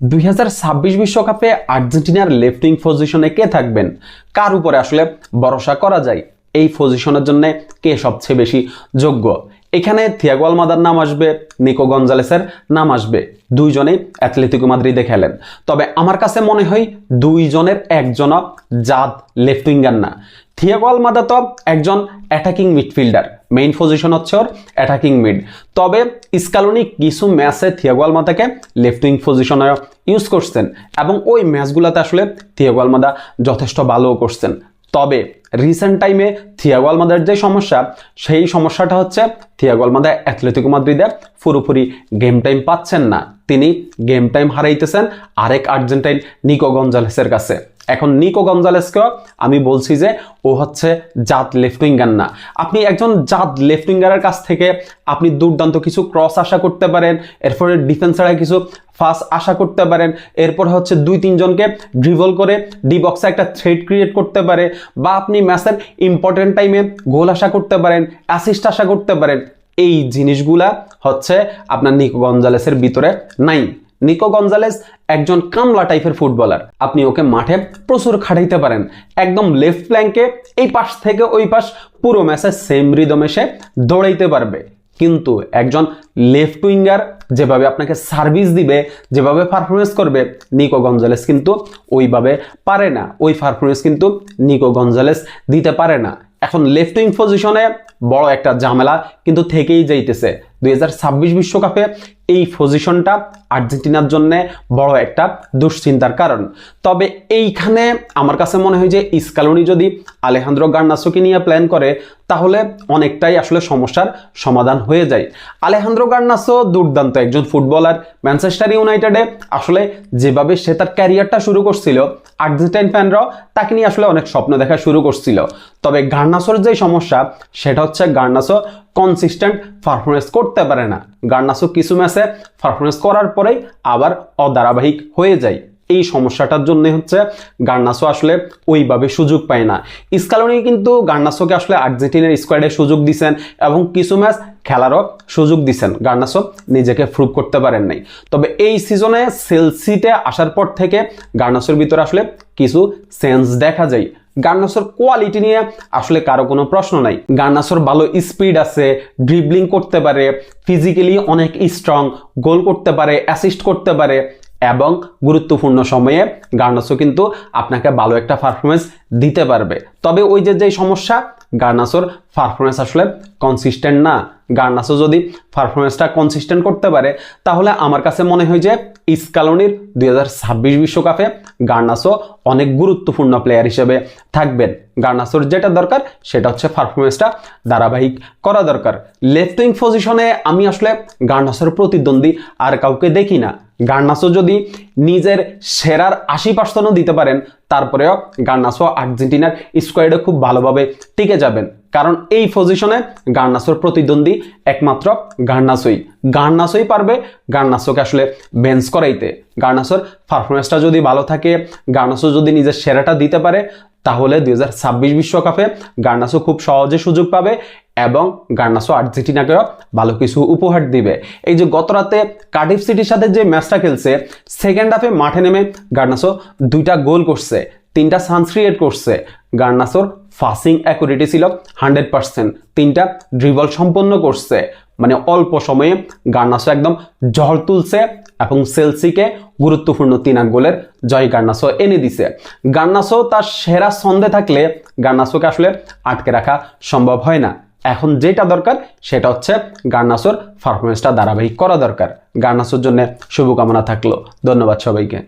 দুই বিশ্বকাপে আর্জেন্টিনার লেফটিং পজিশনে কে থাকবেন? কার উপরে আসলে ভরসা করা যায়? এই পজিশনের জন্য কে সবচেয়ে বেশি যোগ্য? এখানে থিয়াগো মাদার নাম আসবে, নিকো গঞ্জালেসের নাম আসবে। দুইজনেই অ্যাথলেটিকো মাদ্রিদে খেলেন। তবে আমার কাছে মনে হয় দুইজনের একজন জাত লেফট উইঙ্গার না। থিয়াগো আলমাদা তো একজন অ্যাটাকিং মিডফিল্ডার মেইন পজিশন হচ্ছে ওর অ্যাটাকিং মিড তবে স্কালোনি কিছু ম্যাচে থিয়াগো মাদাকে লেফট উইং পজিশনে ইউজ করছেন এবং ওই ম্যাচগুলোতে আসলে থিয়াগো মাদা যথেষ্ট ভালো করছেন। তবে রিসেন্ট টাইমে থিয়াগো আলমাদার যে সমস্যা, সেই সমস্যাটা হচ্ছে থিয়াগো আলমাদা অ্যাথলেটিকো মাদ্রিদে পুরোপুরি গেম টাইম পাচ্ছেন না। তিনি গেম টাইম হারাইতেছেন আরেক আর্জেন্টাইন নিকো গঞ্জালেসের কাছে। এখন নিকো গঞ্জালেসকেও আমি বলছি যে ও হচ্ছে জাত লেফট উইঙ্গার না। আপনি একজন জাত লেফট উইঙ্গারের কাছ থেকে আপনি দুর্দান্ত কিছু ক্রস আশা করতে পারেন, এরপরে ডিফেন্সারে কিছু ফাস্ট আশা করতে পারেন, এরপর হচ্ছে দুই, তিনজনকে ড্রিবল করে ডি বক্সে একটা থ্রেড ক্রিয়েট করতে পারে, বা আপনি ম্যাচের ইম্পর্টেন্ট টাইমে গোল আশা করতে পারেন অ্যাসিস্ট আশা করতে পারেন, এই জিনিসগুলা হচ্ছে আপনার নিকো গঞ্জালেসের ভিতরে নাই। নিকো গঞ্জালেস একজন কামলা টাইপের ফুটবলার আপনি ওকে মাঠে প্রচুর খাটাইতে পারেন। একদম লেফট প্ল্যাঙ্কে এই পাশ থেকে ওই পাশ পুরো ম্যাচে সেম রিদমে সে দৌড়াইতে পারবে। কিন্তু একজন লেফট উইঙ্গার যেভাবে আপনাকে সার্ভিস দিবে, যেভাবে পারফরমেন্স করবে নিকো গঞ্জালেস কিন্তু ওইভাবে পারে না। ওই পারফরমেন্স কিন্তু নিকো গঞ্জালেস দিতে পারে না। এখন লেফট উইং পজিশনে বড় একটা ঝামেলা কিন্তু থেকেই যাইতেছে। দুই বিশ্বকাপে এই পজিশনটা আর্জেন্টিনার জন্য বড় একটা দুশ্চিন্তার কারণ। তবে এইখানে আমার কাছে মনে হয় যে ইস্কালনি যদি আলেহান্দ্রো গার্নাসোকে নিয়ে প্ল্যান করে, তাহলে অনেকটাই আসলে সমস্যার সমাধান হয়ে যায়। আলেহান্দ্রো গার্নাসো দুর্দান্ত একজন ফুটবলার। ম্যানচেস্টার ইউনাইটেডে আসলে যেভাবে সে তার ক্যারিয়ারটা শুরু করছিল, আর্জেন্টাইন ফ্যানরাও তাকে নিয়ে আসলে অনেক স্বপ্ন দেখা শুরু করছিল। তবে গার্নাসোর যে সমস্যা, সেটা হচ্ছে গার্নাসো কনসিস্টেন্ট পারফরমেন্স করতে পারে না। গার্নাসো কিছু ম্যাচে পারফরমেন্স করার পরেই আবার অধারাবাহিক হয়ে যায়। এই সমস্যাটার জন্য হচ্ছে গার্নাসো আসলে ওইভাবে সুযোগ পায় না। স্কালনি কিন্তু গার্নাসোকে আসলে আর্জেন্টিনার স্কোয়াডে সুযোগ দিছেন এবং কিছু ম্যাচ খেলারও সুযোগ দিছেন। গার্নাসো নিজেকে প্রুভ করতে পারেন নাই। তবে এই সিজনে সেলসিতে আসার পর থেকে গার্নাসোর ভিতরে আসলে কিছু সেন্স দেখা যায়। গার্নাসোর কোয়ালিটি নিয়ে আসলে কারও কোনো প্রশ্ন নাই। গার্নাসোর ভালো স্পিড আছে ড্রিবলিং করতে পারে ফিজিক্যালি অনেক স্ট্রং গোল করতে পারে অ্যাসিস্ট করতে পারে এবং গুরুত্বপূর্ণ সময়ে গার্নাসো কিন্তু আপনাকে ভালো একটা পারফরমেন্স দিতে পারবে। তবে ওই যে যে সমস্যা, গার্নাসোর পারফরমেন্স আসলে কনসিস্টেন্ট না। গার্নাসো যদি পারফরমেন্সটা কনসিস্টেন্ট করতে পারে, তাহলে আমার কাছে মনে হয় যে ইস্কালনির দুই বিশ্বকাপে গার্নাসো অনেক গুরুত্বপূর্ণ প্লেয়ার হিসেবে থাকবেন। গার্নাসোর যেটা দরকার, সেটা হচ্ছে পারফরমেন্সটা ধারাবাহিক করা দরকার। লেফট উইং পজিশনে আমি আসলে গার্নাসোর প্রতিদ্বন্দ্বী আর কাউকে দেখি না। গার্নাসো যদি নিজের সেরার আশি পার্সেন্টও দিতে পারেন, তারপরেও গার্নাসো আর্জেন্টিনার স্কোয়াডে খুব ভালোভাবে টিকে যাবেন। কারণ এই পজিশনে গার্নাসোর প্রতিদ্বন্দ্বী একমাত্র গার্নাসই। গার্নাসই পারবে গার্নাসোকে আসলে বেঞ্চ করাইতে। গার্নাসোর পারফরমেন্সটা যদি ভালো থাকে, গার্নাসো যদি নিজের সেরাটা দিতে পারে, তাহলে দুই বিশ্বকাপে গার্নাসো খুব সহজে সুযোগ পাবে এবং গার্নাসো আর্জেন্টিনাকেও ভালো কিছু উপহার দিবে। এই যে গত রাতে কার্ডিফ সিটির সাথে যে ম্যাচটা খেলছে সেকেন্ড হাফে মাঠে নেমে গার্নাসো দুইটা গোল করছে, তিনটা সান্স ক্রিয়েট করছে। গার্নাসোর ফাসিং অ্যাকুরেটি ছিল হান্ড্রেড পার্সেন্ট তিনটা ড্রিবল সম্পন্ন করছে। মানে অল্প সময়ে গার্নাসো একদম জল তুলছে এবং সেলসিকে গুরুত্বপূর্ণ তিন গোলের জয় গার্নাসো এনে দিছে। গার্নাসো তার সেরা ছন্দে থাকলে গার্নাসোকে আসলে আটকে রাখা সম্ভব হয় না। এখন যেটা দরকার সেটা হচ্ছে গার্নাসোর পারফরমেন্সটা ধারাবাহিক করা দরকার। গার্নাসোর জন্য শুভকামনা থাকল। ধন্যবাদ সবাইকে।